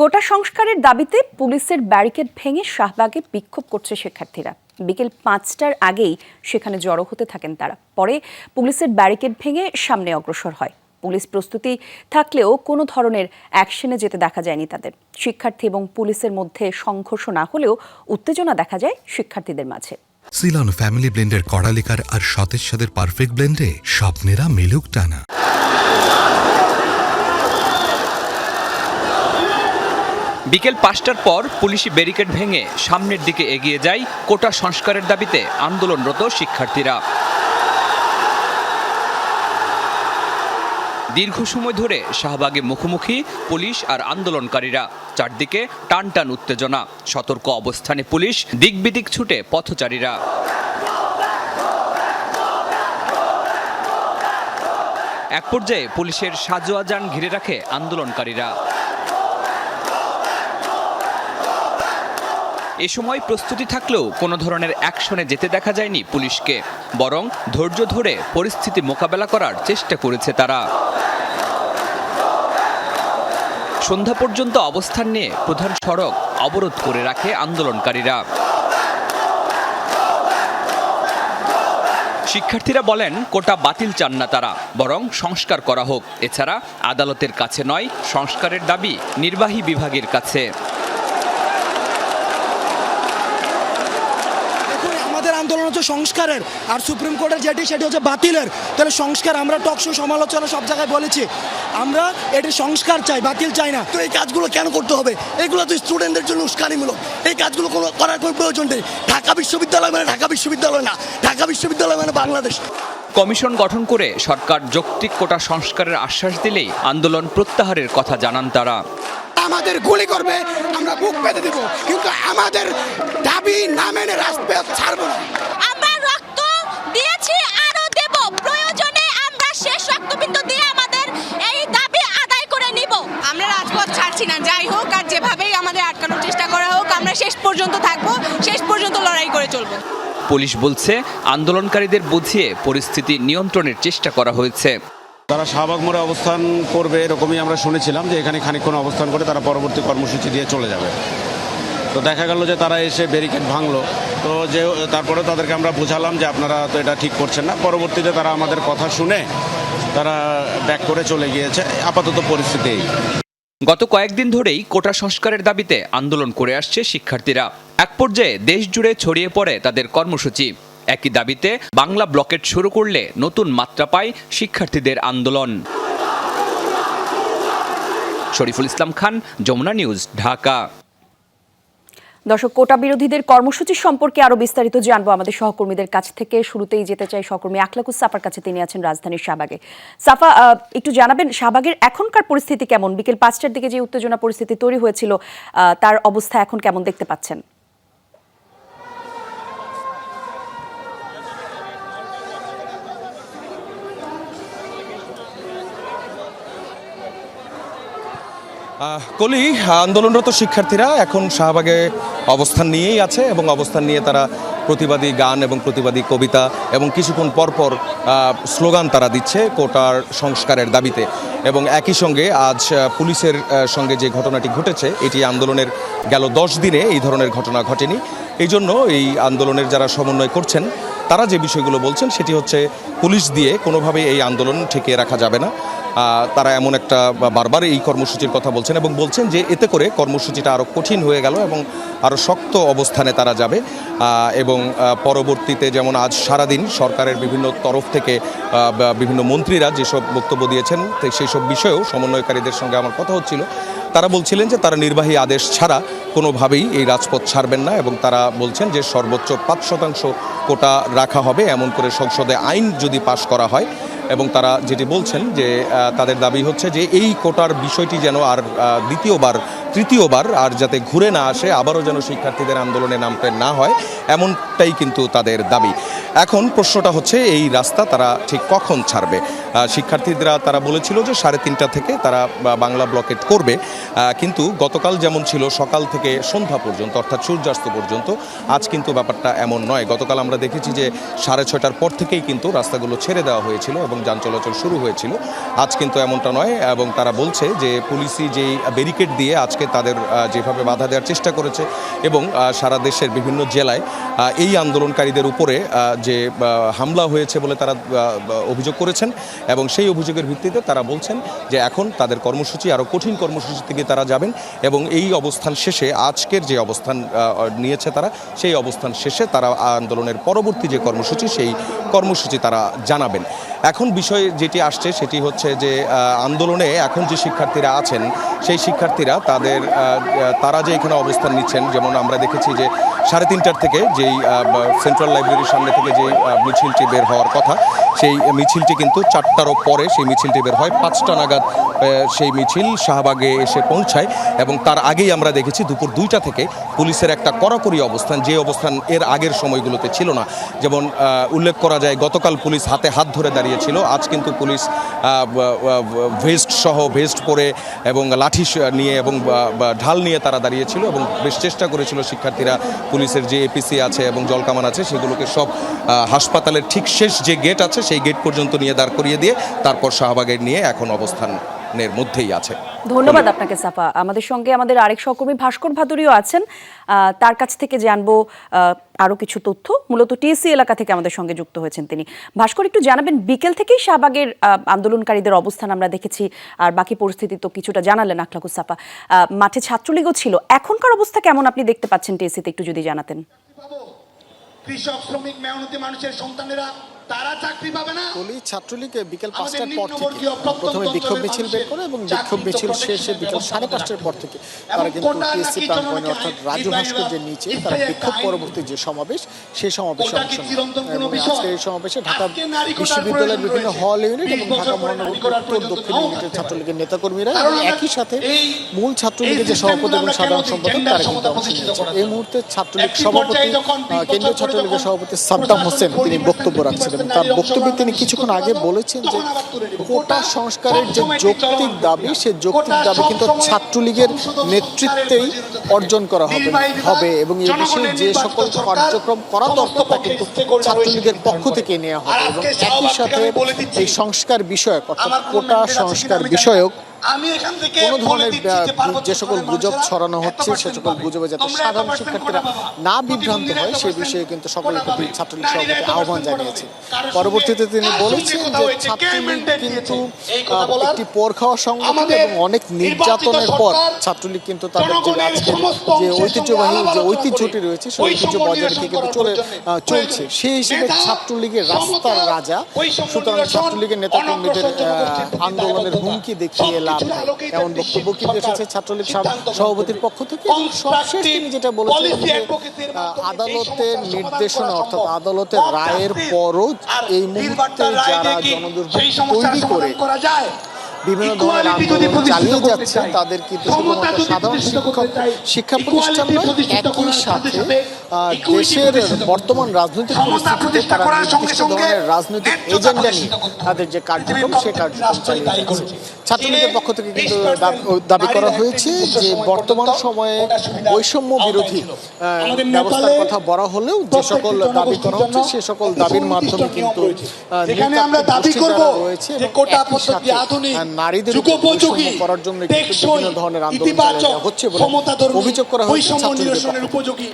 কোটা সংস্কারের দাবিতে পুলিশের ব্যারিকেড ভেঙে শাহবাগে বিক্ষোভ করছে শিক্ষার্থীরা। বিকেল পাঁচটার আগেই সেখানে জড়ো হতে থাকেন তারা। পরে পুলিশের ব্যারিকেড ভেঙে সামনে অগ্রসর হয়। পুলিশ প্রস্তুতি থাকলেও কোনো ধরনের অ্যাকশনে যেতে দেখা যায়নি তাদের। শিক্ষার্থী এবং পুলিশের মধ্যে সংঘর্ষ না হলেও উত্তেজনা দেখা যায় শিক্ষার্থীদের মাঝে। সিলন ফ্যামিলি ব্লেন্ডের কড়ালিকার আর সতেজ সাদের পারফেক্ট ব্লেন্ডে স্বপ্নেরা মেলুক টানা। বিকেল পাঁচটার পর পুলিশি ব্যারিকেড ভেঙে সামনের দিকে এগিয়ে যায় কোটা সংস্কারের দাবিতে আন্দোলনরত শিক্ষার্থীরা। দীর্ঘ সময় ধরে শাহবাগে মুখোমুখি পুলিশ আর আন্দোলনকারীরা। চারদিকে টান টান উত্তেজনা, সতর্ক অবস্থানে পুলিশ দিকবিদিক ছুটে পথচারীরা। এক পর্যায়ে পুলিশের সাজোয়া যান ঘিরে রাখে আন্দোলনকারীরা। এ সময় প্রস্তুতি থাকলেও কোনো ধরনের অ্যাকশনে যেতে দেখা যায়নি পুলিশকে, বরং ধৈর্য ধরে পরিস্থিতি মোকাবেলা করার চেষ্টা করেছে তারা। সন্ধ্যা পর্যন্ত অবস্থান নিয়ে প্রধান সড়ক অবরোধ করে রাখে আন্দোলনকারীরা। শিক্ষার্থীরা বলেন, কোটা বাতিল চান না তারা, বরং সংস্কার করা হোক। এছাড়া আদালতের কাছে নয়, সংস্কারের দাবি নির্বাহী বিভাগের কাছে দেখুন আমাদের আন্দোলন হচ্ছে সংস্কারের, আর সুপ্রিম কোর্টের যেটি, সেটি হচ্ছে বাতিলের। তাহলে সংস্কার আমরা টকশো সমালোচনা সব জায়গায় বলেছি। আমরা এটি সংস্কার চাই, বাতিল চাই না। তো এই কাজগুলো কেন করতে হবে? এগুলো তো স্টুডেন্টদের জন্য উস্কানিমূলক। এই কাজগুলো কোনো করার কোনো প্রয়োজন নেই। ঢাকা বিশ্ববিদ্যালয় মানে ঢাকা বিশ্ববিদ্যালয় না। ঢাকা বিশ্ববিদ্যালয় মানে বাংলাদেশ। কমিশন গঠন করে সরকার যৌক্তিক কোটা সংস্কারের আশ্বাস দিলেই আন্দোলন প্রত্যাহারের কথা জানান তারা। আমাদের গুলি করবে আমরা বুক পেতে দেবো কিন্তু আমাদের দাবি না মেনে রাজপথ ছাড়বো না। আমরা রক্ত দিয়েছি আরও দেব। প্রয়োজনে আমরা শেষ রক্তবিন্দু দিয়ে আমাদের এই দাবি আদায় করে নিব। আমরা রাজপথ ছাড়ছি না যাই হোক আর যেভাবেই আমাদের আটকানোর চেষ্টা করা হোক আমরা শেষ পর্যন্ত থাকব শেষ পর্যন্ত লড়াই করে চলবো। পুলিশ বলছে আন্দোলনকারীদের বুঝিয়ে পরিস্থিতি নিয়ন্ত্রণের চেষ্টা করা হয়েছে। তারা শাহবাগ মোড়ে অবস্থান করবে এরকমই আমরা শুনেছিলাম যে এখানে খানিকক্ষণ অবস্থান করে তারা পরবর্তী কর্মসূচি দিয়ে চলে যাবে। তো দেখা গেল যে তারা এসে ব্যারিকেড ভাঙলো। তো যে তারপরে তাদেরকে আমরা বোঝালাম যে আপনারা তো এটা ঠিক করছেন না। পরবর্তীতে তারা আমাদের কথা শুনে তারা ব্যাক করে চলে গিয়েছে। আপাতত পরিস্থিতি গত কয়েকদিন ধরেই কোটা সংস্কারের দাবিতে আন্দোলন করে আসছে শিক্ষার্থীরা। এক পর্যায়ে দেশ জুড়ে ছড়িয়ে পড়ে তাদের কর্মসূচি। একই দাবিতে বাংলা ব্লকেট শুরু করলে নতুন মাত্রা পায় শিক্ষার্থীদের আন্দোলন। শরীফুল ইসলাম খান, যমুনা নিউজ, ঢাকা। দর্শক, কোটা বিরোধীদের কর্মসূচি সম্পর্কে আরও বিস্তারিত জানব আমাদের সহকর্মীদের কাছ থেকে। শুরুতেই যেতে চাই সহকর্মী আখলাকুস সাফার কাছে, তিনি আছেন রাজধানীর শাহবাগে। সাফা একটু জানাবেন, শাহবাগের এখনকার পরিস্থিতি কেমন? বিকেল পাঁচটার দিকে যে উত্তেজনা পরিস্থিতি তৈরি হয়েছিল তার অবস্থা এখন কেমন দেখতে পাচ্ছেন? কলি, আন্দোলনরত শিক্ষার্থীরা এখন শাহবাগে অবস্থান নিয়েই আছে এবং অবস্থান নিয়ে তারা প্রতিবাদী গান এবং প্রতিবাদী কবিতা এবং কিছুক্ষণ পরপর স্লোগান তারা দিচ্ছে কোটার সংস্কারের দাবিতে। এবং একই সঙ্গে আজ পুলিশের সঙ্গে যে ঘটনাটি ঘটেছে, এটি আন্দোলনের গেল দশ দিনে এই ধরনের ঘটনা ঘটেনি। এই জন্য এই আন্দোলনের যারা সমন্বয় করছেন, তারা যে বিষয়গুলো বলছেন, সেটি হচ্ছে পুলিশ দিয়ে কোনোভাবেই এই আন্দোলন ঠেকিয়ে রাখা যাবে না। তারা এমন একটা বারবার এই কর্মসূচির কথা বলছেন এবং বলছেন যে এতে করে কর্মসূচিটা আরও কঠিন হয়ে গেল এবং আরও শক্ত অবস্থানে তারা যাবে। এবং পরবর্তীতে যেমন আজ সারাদিন সরকারের বিভিন্ন তরফ থেকে বিভিন্ন মন্ত্রীরা যেসব বক্তব্য দিয়েছেন সেই সব বিষয়েও সমন্বয়কারীদের সঙ্গে আমার কথা হচ্ছিল। তারা বলছিলেন যে তারা নির্বাহী আদেশ ছাড়া কোনোভাবেই এই রাজপথ ছাড়বেন না এবং তারা বলছেন যে সর্বোচ্চ পাঁচ শতাংশ কোটা রাখা হবে। এমন করে সংসদে আইন যদি পাশ করা হয় এবং তারা যেটি বলছেন যে তাদের দাবি হচ্ছে যে, এই কোটার বিষয়টি যেন আর দ্বিতীয়বার তৃতীয়বার আর যাতে ঘুরে না আসে, আবারও যেন শিক্ষার্থীদের আন্দোলনে নামতে না হয়, এমনটাই কিন্তু তাদের দাবি। এখন প্রশ্নটা হচ্ছে, এই রাস্তা তারা ঠিক কখন ছাড়বে? শিক্ষার্থীরা তারা বলেছিল যে সাড়ে তিনটা থেকে তারা বাংলা ব্লকেট করবে। কিন্তু গতকাল যেমন ছিল, সকাল থেকে সন্ধ্যা পর্যন্ত, অর্থাৎ সূর্যাস্ত পর্যন্ত, আজ কিন্তু ব্যাপারটা এমন নয়। গতকাল আমরা দেখেছি যে সাড়ে ছয়টার পর থেকেই কিন্তু রাস্তাগুলো ছেড়ে দেওয়া হয়েছিল এবং যান চলাচল শুরু হয়েছিল। আজ কিন্তু এমনটা নয় এবং তারা বলছে যে পুলিশি যেই ব্যারিকেড দিয়ে আজকে তাদের যেভাবে বাধা দেওয়ার চেষ্টা করেছে এবং সারা দেশের বিভিন্ন জেলায় এই আন্দোলনকারীদের উপরে যে হামলা হয়েছে বলে তারা অভিযোগ করেছেন এবং সেই অভিযোগের ভিত্তিতে তারা বলছেন যে এখন তাদের কর্মসূচি আরও কঠিন কর্মসূচি থেকে তারা যাবেন এবং এই অবস্থান শেষে, আজকের যে অবস্থান নিয়েছে তারা, সেই অবস্থান শেষে তারা আন্দোলনের পরবর্তী যে কর্মসূচি, সেই কর্মসূচি তারা জানাবেন। এখন বিষয় যেটি আসছে সেটি হচ্ছে যে আন্দোলনে এখন যে শিক্ষার্থীরা আছেন, সেই শিক্ষার্থীরা তাদের তারা যে এখানে অবস্থান নিচ্ছেন, যেমন আমরা দেখেছি যে সাড়ে তিনটার থেকে যেই সেন্ট্রাল লাইব্রেরির সামনে থেকে যেই মিছিলটি বের হওয়ার কথা, সেই মিছিলটি কিন্তু চারটারও পরে সেই মিছিলটি বের হয়। পাঁচটা নাগাদ সেই মিছিল শাহবাগে এসে পৌঁছায় এবং তার আগেই আমরা দেখেছি দুপুর দুইটা থেকে পুলিশের একটা কড়াকড়ি অবস্থান, যে অবস্থান এর আগের সময়গুলোতে ছিল না। যেমন উল্লেখ করা যায় গতকাল পুলিশ হাতে হাত ধরে দাঁড়িয়েছিল। আজ কিন্তু পুলিশ ভেস্ট সহ ভেস্ট পরে এবং লাঠি নিয়ে এবং ঢাল নিয়ে তারা দাঁড়িয়েছিল এবং বেশ চেষ্টা করেছিল শিক্ষার্থীরা পুলিশের যে এপিসি আছে এবং জলকামান আছে সেগুলোকে সব হাসপাতালের ঠিক শেষ যে গেট আছে সেই গেট পর্যন্ত নিয়ে দাঁড় করিয়ে দিয়ে তারপর শাহবাগের নিয়ে এখন অবস্থানের মধ্যেই আছে। ধন্যবাদ আপনাকে সাফা। আমাদের সঙ্গে আমাদের আরেক সহকর্মী ভাস্কর ভাদুরীও আছেন। তার কাছ থেকে জানব আহ, আরও কিছু তথ্য। মূলত টিএসসি এলাকা থেকে আমাদের সঙ্গে যুক্ত হয়েছেন তিনি। ভাস্কর একটু জানাবেন বিকেল থেকেই শাহবাগের আন্দোলনকারীদের অবস্থান আমরা দেখেছি আর বাকি পরিস্থিতি তো কিছুটা জানালেন আখলাকুস সাফা। মাঠে ছাত্রলীগও ছিল। এখনকার অবস্থা কেমন আপনি দেখতে পাচ্ছেন টিএসসিতে একটু যদি জানাতেন? কৃষক শ্রমিক মেহনতি মানুষের সন্তানেরা তারা চাকরি পাবে না। বলি ছাত্রলীগ বিকেল পাঁচটার পর থেকে প্রথমে বিক্ষোভ মিছিল বের করে এবং বিক্ষোভ মিছিল শেষে বিকেল সাড়ে পাঁচটার পর থেকে তারা কিন্তু টিএসসি প্রাঙ্গণে অর্থাৎ রাজু ভাস্কর্যের নিচে তারা বিক্ষোভ পরবর্তী যে সমাবেশ সেই সমাবেশে অংশ? আজকে এই সমাবেশে ঢাকা বিশ্ববিদ্যালয়ের বিভিন্ন হল ইউনিট এবং ঢাকা মহানগর উত্তর দক্ষিণ ইউনিটের ছাত্রলীগের নেতাকর্মীরা একই সাথে মূল ছাত্রলীগের যে সভাপতি এবং সাধারণ সম্পাদক তারা কিন্তু অংশ নিয়েছে। এই মুহূর্তে ছাত্রলীগ সভাপতি কেন্দ্রীয় ছাত্রলীগের সভাপতি সাদ্দাম হোসেন তিনি বক্তব্য রাখছিলেন তার বক্তব্যে তিনি কিছুক্ষণ আগে বলেছেন যে। কোটা সংস্কারের যে যৌক্তিক দাবি সে যৌক্তিক দাবি কিন্তু ছাত্রলীগের নেতৃত্বেই অর্জন করা হবে হবে এবং এই বিষয়ে যে সকল কার্যক্রম করা দরকার তা কিন্তু ছাত্রলীগের পক্ষ থেকে নেওয়া হবে এবং একই সাথে এই সংস্কার বিষয়ক অর্থাৎ কোটা সংস্কার। বিষয়ক আমি এখান থেকে কোনো ধরনের যে সকল গুজব ছড়ানো হচ্ছে সে সকল গুজবে যাতে সাধারণ শিক্ষার্থীরা না বিভ্রান্ত হয় সে বিষয়ে কিন্তু কোটা সকলের প্রতি ছাত্রলীগ সভাপতি আহ্বান পরবর্তীতে তিনি বলেছেন যে ছাত্রলীগ কিন্তু একটি পর খাওয়া সংগঠন এবং অনেক নির্যাতনের পর ছাত্রলীগ কিন্তু তাদের যে আজকে যে ঐতিহ্যবাহী যে ঐতিহ্যটি রয়েছে সেই ঐতিহ্য বজায় রেখে কিন্তু চলে চলছে। সেই হিসেবে ছাত্রলীগের রাস্তার রাজা সুতরাং ছাত্রলীগের নেতাকর্মীদের আন্দোলনের হুমকি দেখিয়ে লাভ এমন বক্তব্য কিন্তু এসেছে ছাত্রলীগ সভাপতির পক্ষ থেকে। সবশেষ তিনি যেটা বলেছেন আদালতের নির্দেশনা অর্থাৎ আদালতের রায়ের পরও এই মুহূর্তে যারা জনদুর্ভোগ তৈরি করে করা যায়? বিভিন্ন ধরনের চালিয়ে যাচ্ছে তাদের কিন্তু শুধুমাত্র সাধারণ শিক্ষক শিক্ষা প্রতিষ্ঠান একই সাথে দেশের বর্তমান রাজনৈতিক পরিস্থিতিতে তারা নির্দিষ্ট ধরনের রাজনৈতিক এজেন্ডা নিয়ে তাদের যে কার্যক্রম সে কার্যক্রম চালিয়ে যাচ্ছে। ছাত্রলীগের পক্ষ থেকে কিন্তু দাবি- করা হয়েছে যে বর্তমান সময়ে বৈষম্য বিরোধী ব্যবস্থার কথা বলা হলেও যে সকল দাবি করা হচ্ছে সে সকল দাবির মাধ্যমে কিন্তু আমরা দাবি করব যে কোটা পদ্ধতি আধুনিক নারীদের উপযোগী করার জন্য বিভিন্ন ধরনের আন্দোলন হচ্ছে বলে অভিযোগ করা হয়েছে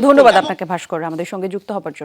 ধন্যবাদ আপনাকে ভাস্কর আমাদের সঙ্গে যুক্ত হবার জন্য।